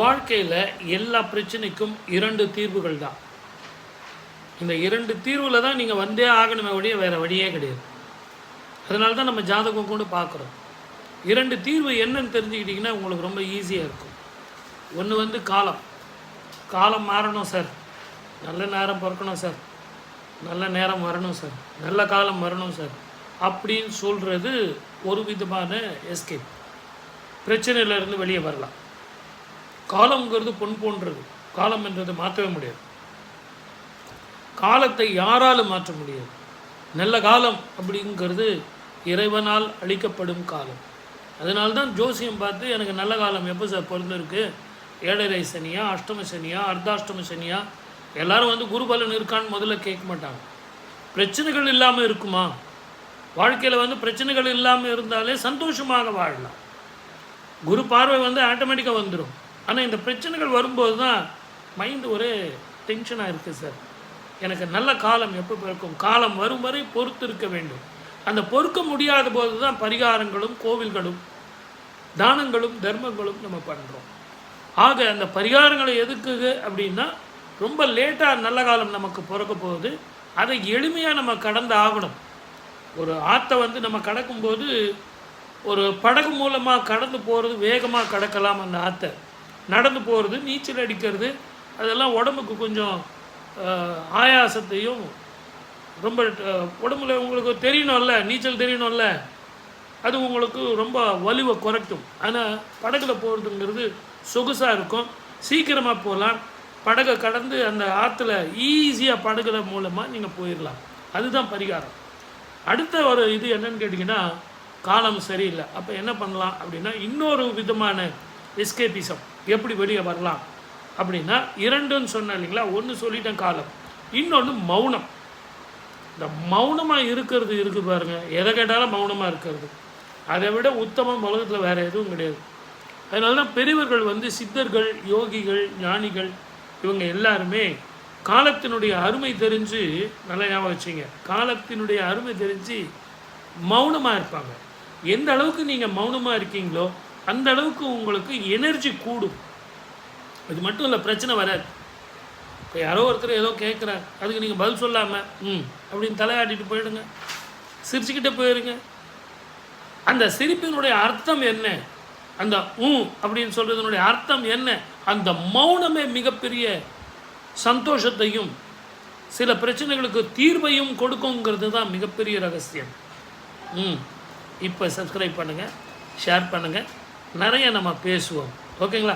வாழ்க்கையில் எல்லா பிரச்சனைக்கும் இரண்டு தீர்வுகள் தான். இந்த இரண்டு தீர்வில் தான் நீங்கள் வந்தே ஆகணுமே வழிய வேறு வழியே கிடையாது. அதனால தான் நம்ம ஜாதகம் கொண்டு பார்க்குறோம். இரண்டு தீர்வு என்னன்னு தெரிஞ்சுக்கிட்டிங்கன்னா உங்களுக்கு ரொம்ப ஈஸியாக இருக்கும். ஒன்று வந்து காலம். காலம் மாறணும் சார் நல்ல நேரம் பிறக்கணும் சார் நல்ல நேரம் வரணும் சார் நல்ல காலம் வரணும் சார் அப்படின்னு சொல்கிறது ஒரு விதமான எஸ்கேப் பிரச்சனையிலேருந்து வெளியே வரலாம். காலம்ங்கிறது பொன் போன்றது. காலம் என்றது மாற்றவே முடியாது. காலத்தை யாராலும் மாற்ற முடியாது. நல்ல காலம் அப்படிங்கிறது இறைவனால் அளிக்கப்படும் காலம். அதனால்தான் ஜோசியம் பார்த்து எனக்கு நல்ல காலம் எப்போ சார் பிறந்திருக்கு ஏழரை சனியா அஷ்டம சனியா அர்த்தாஷ்டம சனியா? எல்லாரும் வந்து குருபலன் இருக்கான்னு முதல்ல கேட்க மாட்டாங்க. பிரச்சனைகள் இல்லாமல் இருக்குமா? வாழ்க்கையில் வந்து பிரச்சனைகள் இல்லாமல் இருந்தாலே சந்தோஷமாக வாழலாம். குரு பார்வை வந்து ஆட்டோமேட்டிக்காக வந்துடும் ஆனால் இந்த பிரச்சனைகள் வரும்போது தான் மைண்டு ஒரே டென்ஷனாக இருக்குது சார் எனக்கு நல்ல காலம் எப்போ பிறக்கும்? காலம் வரும் வரை பொறுத்து இருக்க வேண்டும். அந்த பொறுக்க முடியாத போது தான் பரிகாரங்களும் கோவில்களும் தானங்களும் தர்மங்களும் நம்ம பண்ணுறோம் ஆக அந்த பரிகாரங்களை எதுக்குது அப்படின்னா ரொம்ப லேட்டாக நல்ல காலம் நமக்கு பிறக்க போகுது. அதை எளிமையாக நம்ம கடந்து ஆகணும். ஒரு ஆற்றை வந்து நம்ம கடக்கும்போது ஒரு படகு மூலமாக கடந்து போகிறது வேகமாக கடக்கலாம் அந்த ஆற்றை நடந்து போகிறது நீச்சல் அடிக்கிறது அதெல்லாம் உடம்புக்கு கொஞ்சம் ஆயாசத்தையும் ரொம்ப உடம்புல உங்களுக்கு தெரியணும்ல நீச்சல் தெரியணும்ல அது உங்களுக்கு ரொம்ப வலுவை குறைக்கும். ஆனால் படகுல போகிறதுங்கிறது சொகுசாக இருக்கும். சீக்கிரமாக போகலாம். படகை கடந்து அந்த ஆற்றுல ஈஸியாக படகுல மூலமாக நீங்கள் போயிடலாம் அதுதான் பரிகாரம். அடுத்த ஒரு இது என்னன்னு கேட்டிங்கன்னா காலம் சரியில்லை. அப்போ என்ன பண்ணலாம் அப்படின்னா இன்னொரு விதமான எஸ்கேபிசம் எப்படி வெளியே வரலாம்? அப்படின்னா இரண்டுன்னு சொன்னேன் இல்லைங்களா? ஒன்று சொல்லிட்டேன் காலம். இன்னொன்று மௌனம். இந்த மௌனமாக இருக்கிறது இருக்குது பாருங்கள் எதை கேட்டாலும் மௌனமாக இருக்கிறது. அதை விட உத்தமம் உலகத்தில் வேறு எதுவும் கிடையாது. அதனால தான் பெரியவர்கள் வந்து சித்தர்கள் யோகிகள் ஞானிகள் இவங்க எல்லாருமே காலத்தினுடைய அருமை தெரிஞ்சு நல்லா ஞாபகம் வச்சுங்க. காலத்தினுடைய அருமை தெரிஞ்சு மௌனமாக இருப்பாங்க. எந்த அளவுக்கு நீங்கள் மௌனமாக இருக்கீங்களோ அந்த அளவுக்கு உங்களுக்கு எனர்ஜி கூடும். இது மட்டும் இல்லை பிரச்சனை வராது. இப்போ யாரோ ஒருத்தர் ஏதோ கேட்குறாரு அதுக்கு நீங்கள் பதில் சொல்லாமல் ம் அப்படின்னு தலையாட்டிட்டு போயிடுங்க. சிரிச்சுக்கிட்டே போயிருங்க. அந்த சிரிப்பினுடைய அர்த்தம் என்ன? அந்த ம் அப்படின்னு சொல்கிறதுனுடைய அர்த்தம் என்ன? அந்த மௌனமே மிகப்பெரிய சந்தோஷத்தையும் சில பிரச்சனைகளுக்கு தீர்வையும் கொடுக்குங்கிறது தான் மிகப்பெரிய ரகசியம். ம். இப்போ சப்ஸ்கிரைப் பண்ணுங்கள் ஷேர் பண்ணுங்கள் நிறைய நம்ம பேசுவோம். ஓகேங்களா?